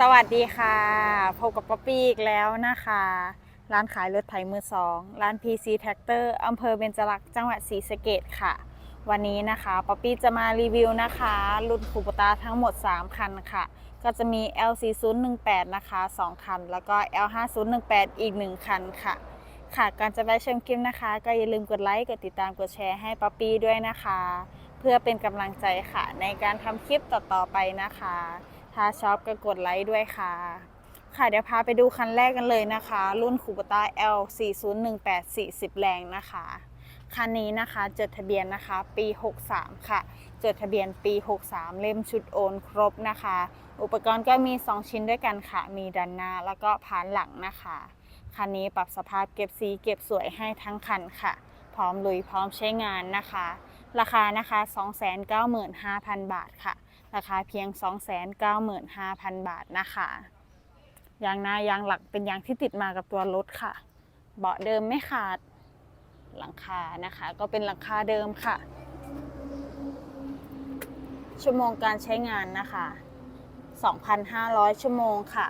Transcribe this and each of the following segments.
สวัสดีค่ะพบกับป๊อปปี้อีกแล้วนะคะ ร้านขายรถไถมือสองร้าน PC Tractor อำเภอเบญจลักษณ์จังหวัดศรีสะเกดค่ะ วันนี้นะคะป๊อปปี้จะมารีวิวนะคะ รุ่นคูปตาทั้งหมด 3 คันค่ะ ก็จะมี L4018 นะคะ 2 คัน แล้วก็ L5018 อีก 1 คันค่ะ ค่ะก่อนจะไปชมคลิปนะคะ ก็อย่าลืมกดไลค์กดติดตามกดแชร์ให้ป๊อปปี้ด้วยนะคะ เพื่อเป็นกำลังใจค่ะ ในการทำคลิปต่อๆไปนะคะ ถ้าชอบก็กดไลค์ด้วยค่ะ ค่ะเดี๋ยวพาไปดูคันแรกกันเลยนะคะ รุ่นคูปต้า L 4018 40 แรงนะคะ คันนี้นะคะจดทะเบียนนะคะปี 63 ค่ะ จดทะเบียนปี 63 เล่มชุดโอนครบนะคะ อุปกรณ์ก็มี 2 ชิ้นด้วยกันค่ะ มีด้านหน้าแล้วก็ผานหลังนะคะ คันนี้ปรับสภาพเก็บสีเก็บสวยให้ทั้งคันค่ะ พร้อมลุยพร้อมใช้งานนะคะ ราคานะคะ 295,000 บาทค่ะ ราคาเพียง 295,000 บาทนะคะยางหน้ายางหลักเป็นยางที่ติดมากับตัวรถค่ะ เบาะเดิมไม่ขาดหลังคานะคะ ก็เป็นหลังคาเดิมค่ะ ชั่วโมงการใช้งานนะคะ 2,500 ชั่วโมงค่ะ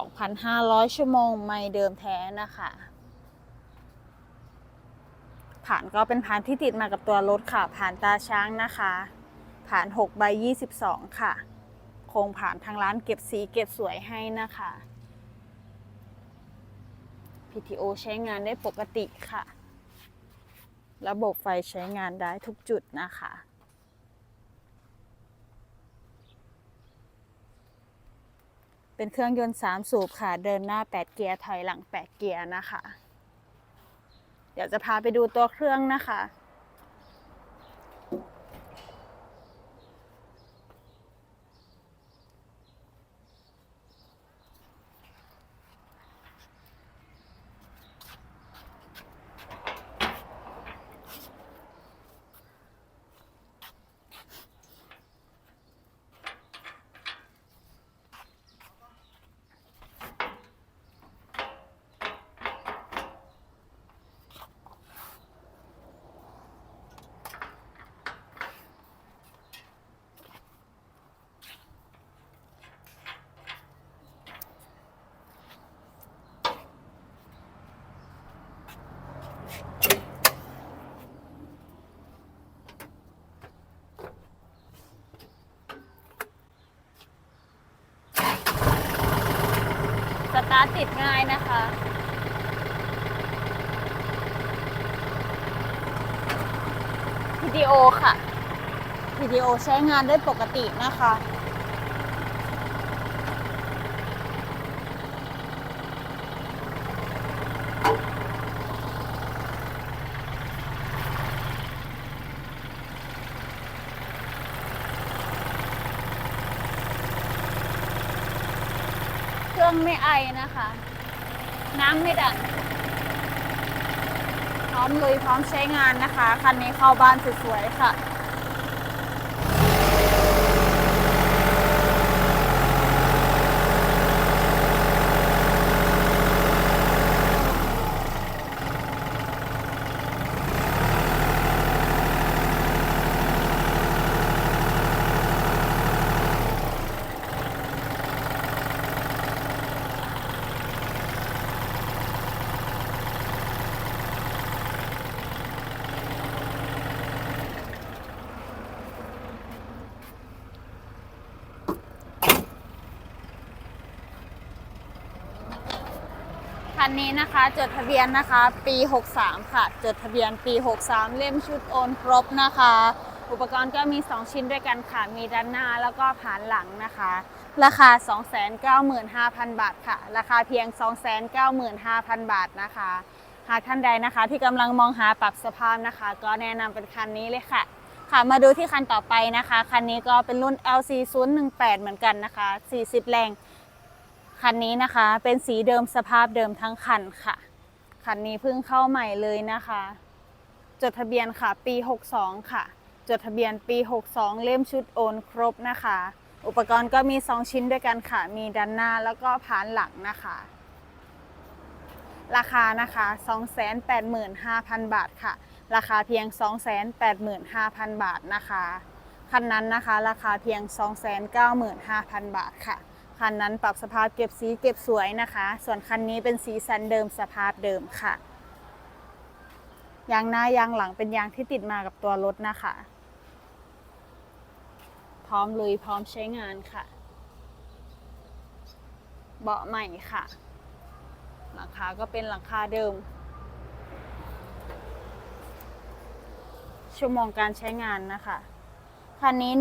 2,500 ชั่วโมงไม่เดิมแท้นะคะผ่านก็เป็นผ่านที่ติดมากับตัวรถค่ะ ผ่านตาช้างนะคะ ผ่าน6ใบ22 ค่ะ โครงผ่านทางร้านเก็บสีเก็บสวยให้นะคะ PTO ใช้งานได้ปกติค่ะ ระบบไฟใช้งานได้ทุกจุดนะคะเป็นเครื่องยนต์ 3 สูบค่ะ เดินหน้า 8 เกียร์ ถอยหลัง 8 เกียร์นะคะ เดี๋ยวจะพาไปดูตัวเครื่องนะคะ ตาร์ทติดง่ายนะคะ วิดีโอค่ะ วิดีโอใช้งานได้ปกตินะคะ เครื่องไม่ไอนะคะ น้ำไม่ดันพร้อมลุยพร้อมใช้งานนะคะ คันนี้เข้าบ้านสวยๆค่ะ คันนี้นะคะ จดทะเบียนนะคะ ปี 63 ค่ะ จดทะเบียนปี 63 เล่มชุดโอนครบนะคะ อุปกรณ์ก็มี 2 ชิ้นด้วยกันค่ะ มีด้านหน้าแล้วก็ผานหลังนะคะ ราคา 295,000 บาทค่ะ ราคาเพียง 295,000 บาทนะคะ หากท่านใดนะคะที่กำลังมองหาปรับสภาพนะคะ ก็แนะนำเป็นคันนี้เลยค่ะค่ะมาดูที่คันต่อไปนะคะ คันนี้ก็เป็นรุ่น LC018 เหมือนกันนะคะ 40 แรง คันนี้นะคะเป็นสีเดิมสภาพเดิมทั้งคันค่ะ คันนี้เพิ่งเข้าใหม่เลยนะคะ จดทะเบียนค่ะปี 62 ค่ะ จดทะเบียนปี 62 เล่มชุดโอนครบนะคะ อุปกรณ์ก็มี 2 ชิ้นด้วยกันค่ะ มีด้านหน้าแล้วก็ผานหลังนะคะ ราคานะคะ 285,000 บาทค่ะ ราคาเพียง 285,000 บาทนะคะ คันนั้นนะคะ ราคาเพียง 295,000 บาทค่ะ คันนั้นปรับสภาพเก็บสีเก็บสวยนะคะ ส่วนคันนี้เป็นสีสันเดิมสภาพเดิมค่ะ ยางหน้ายางหลังเป็นยางที่ติดมากับตัวรถนะคะ พร้อมลุยพร้อมใช้งานค่ะ เบาะใหม่ค่ะ หลังคาก็เป็นหลังคาเดิม ชั่วโมงการใช้งานนะคะ คันนี้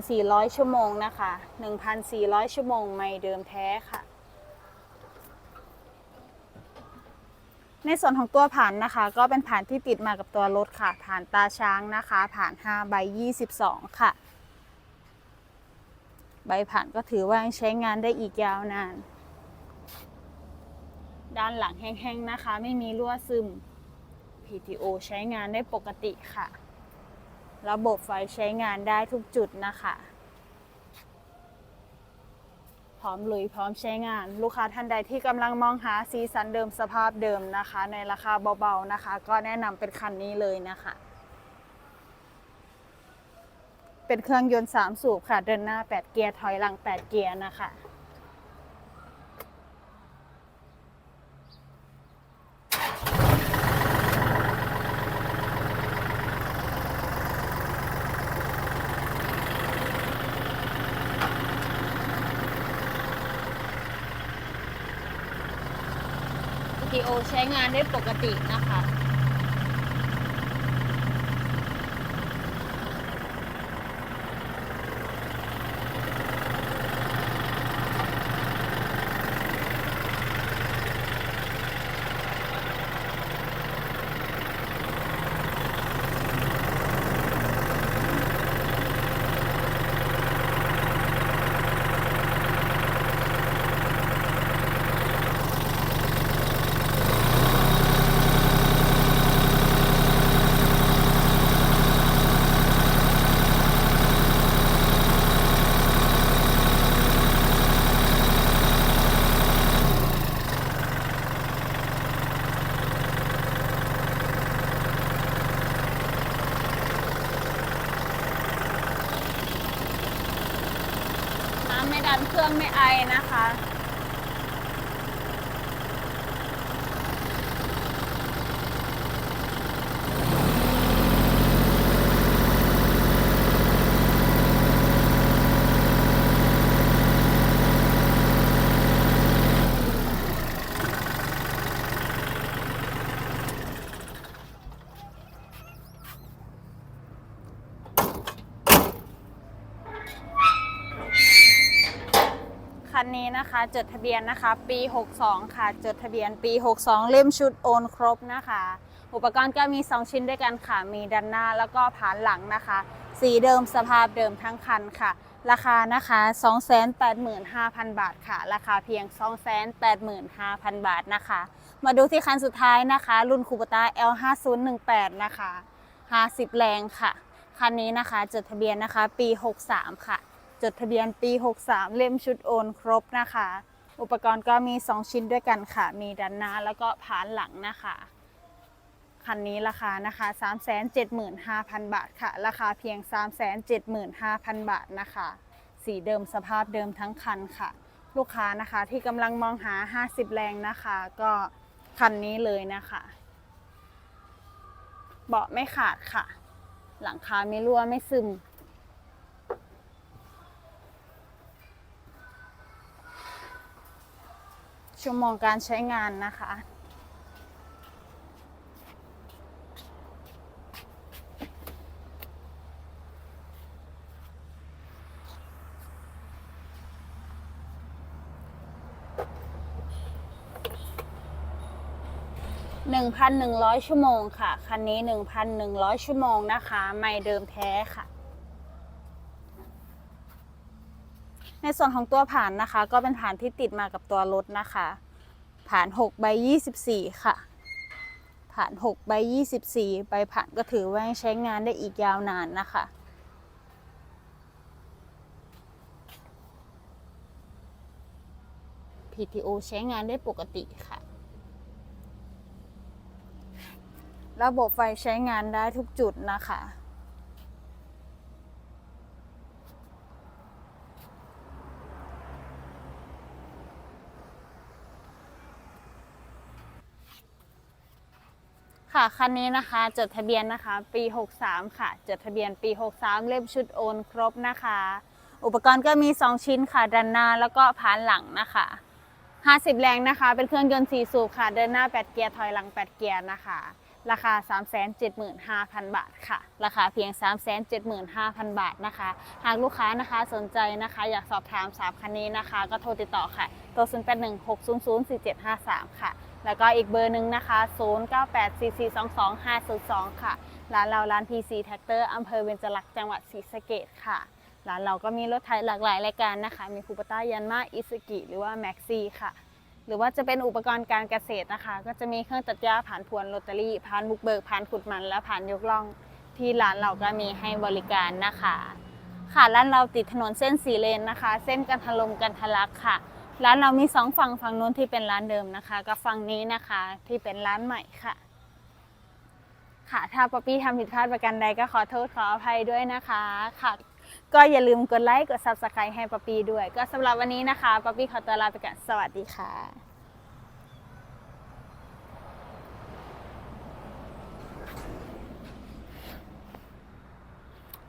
1,400 ชั่วโมงนะคะ 1,400 ชั่วโมงไม่เดิมแท้ค่ะ ในส่วนของตัวผ่านนะคะ ก็เป็นผ่านที่ติดมากับตัวรถค่ะ ผ่านตาช้างนะคะ ผ่าน5ใบ 22 ค่ะ ใบผ่านก็ถือว่ายังใช้งานได้อีกยาวนาน ด้านหลังแห้งๆนะคะ ไม่มีรั่วซึม PTO ใช้งานได้ปกติค่ะ ระบบไฟใช้งานได้ทุกจุดนะคะ พร้อมลุยพร้อมใช้งาน ลูกค้าท่านใดที่กำลังมองหาสีสันเดิมสภาพเดิมนะคะ ในราคาเบาๆนะคะ ก็แนะนำเป็นคันนี้เลยนะคะ เป็นเครื่องยนต์ 3 สูบค่ะ เดินหน้า 8 เกียร์ถอยหลัง 8 เกียร์นะคะ โอใช้งานได้ปกตินะคะ ไม่ไอนะคะ นนี้นะคะ จดทะเบียนนะคะ ปี 62 ค่ะ จดทะเบียนปี 62 เล่มชุดโอนครบนะคะ อุปกรณ์ก็มี 2 ชิ้นด้วยกันค่ะ มีด้านหน้าแล้วก็ผานหลังนะคะ สีเดิมสภาพเดิมทั้งคันค่ะ ราคานะคะ 285,000 บาทค่ะ ราคาเพียง 285,000 บาทนะคะ มาดูที่คันสุดท้ายนะคะ รุ่นคูปต้า L5018 นะคะ 50 แรงค่ะ คันนี้นะคะ จดทะเบียนนะคะ ปี 63 ค่ะ จดทะเบียนปี 63 เล่มชุดโอนครบนะคะ อุปกรณ์ก็มี 2 ชิ้นด้วยกันค่ะ มีด้านหน้าแล้วก็ผานหลังนะคะ คันนี้ราคานะคะ 375,000 บาทค่ะ ราคาเพียง 375,000 บาทนะคะ สีเดิมสภาพเดิมทั้งคันค่ะ ลูกค้านะคะที่กำลังมองหา 50 แรงนะคะ ก็คันนี้เลยนะคะเบาะไม่ขาดค่ะ หลังคาไม่รั่วไม่ซึม ชั่วโมงการใช้งานนะคะ 1,100 ชั่วโมงค่ะ คันนี้ 1,100 ชั่วโมงนะคะ ไม่เดิมแท้ค่ะ ในส่วนของตัวผ่านนะคะ ก็เป็นผ่านที่ติดมากับตัวรถนะคะ ผ่าน6ใบ24 ค่ะ ผ่าน6ใบ24 ใบผ่านก็ถือว่าใช้งานได้อีกยาวนานนะคะ PTO ใช้งานได้ปกติค่ะ ระบบไฟใช้งานได้ทุกจุดนะคะ ค่ะคันนี้นะคะจดทะเบียนนะคะ ปี 63 ค่ะ จดทะเบียนปี 63 เล่มชุดโอนครบนะคะ อุปกรณ์ก็มี 2 ชิ้นค่ะด้านหน้าแล้วก็พานหลังนะคะ 50 แรงนะคะ เป็นเครื่องยนต์ 4 สูบค่ะเดินหน้า 8 เกียร์ถอยหลัง 8 เกียร์นะคะ ราคา 375,000 บาทค่ะ ราคาเพียง 375,000 บาทนะคะ หากลูกค้านะคะสนใจนะคะ อยากสอบถามสามคันนี้นะคะ ก็โทรติดต่อค่ะโทร0816004753 ค่ะ แล้วก็อีกเบอร์หนึ่งนะคะ 0984422502 ค่ะ ร้านเราร้าน PC Tractor อำเภอเบญจลักษณ์จังหวัดศรีสะเกษค่ะ ร้านเราก็มีรถไถหลากหลายรายการนะคะ มีคูปต้ายันมาอิสกิ หรือว่าแม็กซี่ค่ะ หรือว่าจะเป็นอุปกรณ์การเกษตรนะคะ ก็จะมีเครื่องตัดหญ้าผ่านพวนโรตารี่ผ่านบุกเบิกผ่านขุดมัน และผ่านยกล่อง ที่ร้านเราก็มีให้บริการนะคะ ค่ะร้านเราติดถนนเส้นสีเลนนะคะ เส้นกันทะลมกันทะลักค่ะ ร้านเรามีสองฝั่งฝั่งนู้นที่เป็นร้านเดิมนะคะ กับฝั่งนี้นะคะที่เป็นร้านใหม่ค่ะ ค่ะ ถ้าป๊อปปี้ทำผิดพลาดประการใดก็ขอโทษขออภัยด้วยนะคะค่ะ ก็อย่าลืมกดไลค์กด subscribe ให้ป๊อปปี้ด้วย ก็สำหรับวันนี้นะคะป๊อปปี้ขอตัวลาไปก่อนสวัสดีค่ะ